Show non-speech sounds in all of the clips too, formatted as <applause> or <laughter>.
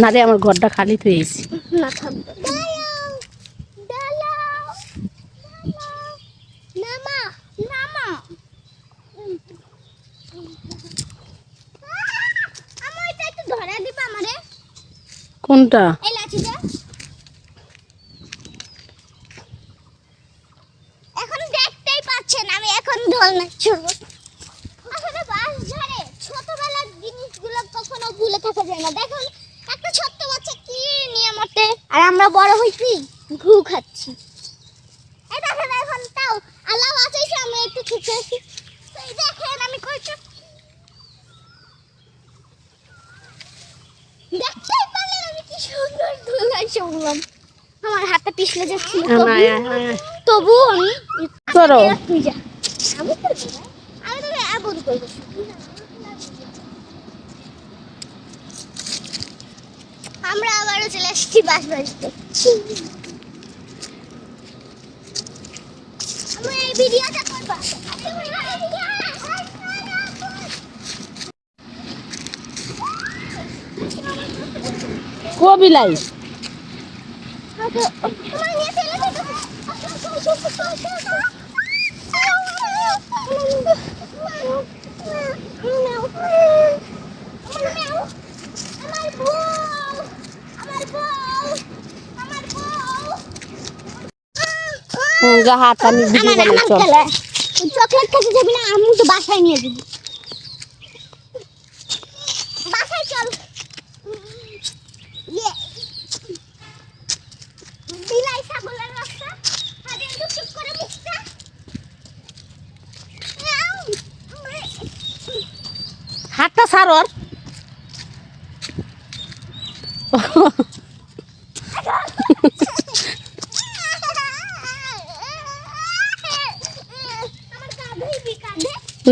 না রে আমার ঘরটা খালি তো এসি না কোনটা? এখন দেখতেই পাচ্ছেন আমি এখন ঢোলনা ছুড়ব জিনিসগুলো কখনো ভুলে থাকা যায় না। দেখুন একটা ছোট্ট বাচ্চা কি নিয়ে মরতে? আর আমরা বড় হইছি ঘু খাচ্ছি। এই দেখেন এখন তাও আল্লাহ বাঁচাইছে আমরা একটু খেতে আছি এই দেখেন আমি কইছি। দেখতেই পারলেন আমি কি সুন্দর আমার হাতে পিছলে যাচ্ছিল আয়, আয়, আয়। তবু আমি করো। করব। আমরা আবারও চলে আসছি বাস বাসতে আমরা এই ভিডিওটা করব? কবিলাই তোমার নিয়ে চলে আমার বউ আমার বউ আমার বউ হুম, যা হাত আমি ভিডিও বানাই চল। চকলেট খেতে যাবি না আমি তো বাসায় নিয়ে যাবি। বাসায় চল। ইয়ে। বিলাই ছাগলের রাস্তা আগে একটু চুপ করে মুখটা হাতটা ছাড় <laughs>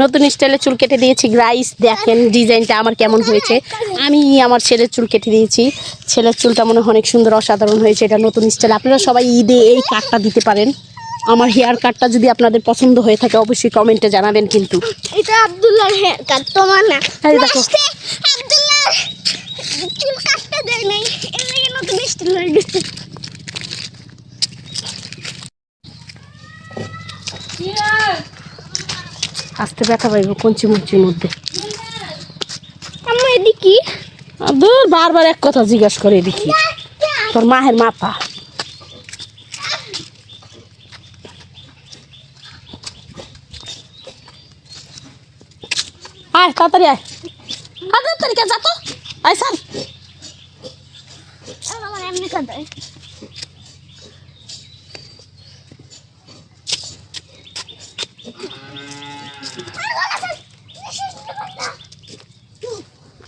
নতুন স্টাইলে চুল কেটে দিয়েছি। গ্রাইস দেখেন ডিজাইনটা আমার কেমন হয়েছে। আমি আমার ছেলের চুল কেটে দিয়েছি। ছেলের চুলটা মনে হয় অনেক সুন্দর অসাধারণ হয়েছে। এটা নতুন স্টাইল। আপনারা সবাই ঈদে এই কাটটা দিতে পারেন। আমার হেয়ার কাটটা যদি আপনাদের পছন্দ হয়ে থাকে অবশ্যই কমেন্টে জানাবেন কিন্তু। এটা আব্দুল্লাহর হেয়ার কাট তোমার না। এই দেখো। লাস্টে চুল কাটতে দেয় নাই। এর লাগে নতুন স্টাইল হয়ে গেছে। আস্তে ব্যথা পাইব কঞ্চি মুঞ্চির মধ্যে এদিকে। দূর বারবার এক কথা জিজ্ঞাসা করে দেখি তোর মাহের মাথা। আয় তাড়াতাড়ি আয়। আর তাড়াতাড়ি কে যা তো। আয় আমার এমনি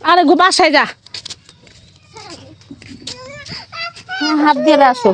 আরে গো বাসায় যা। হাত দিয়ে আসো।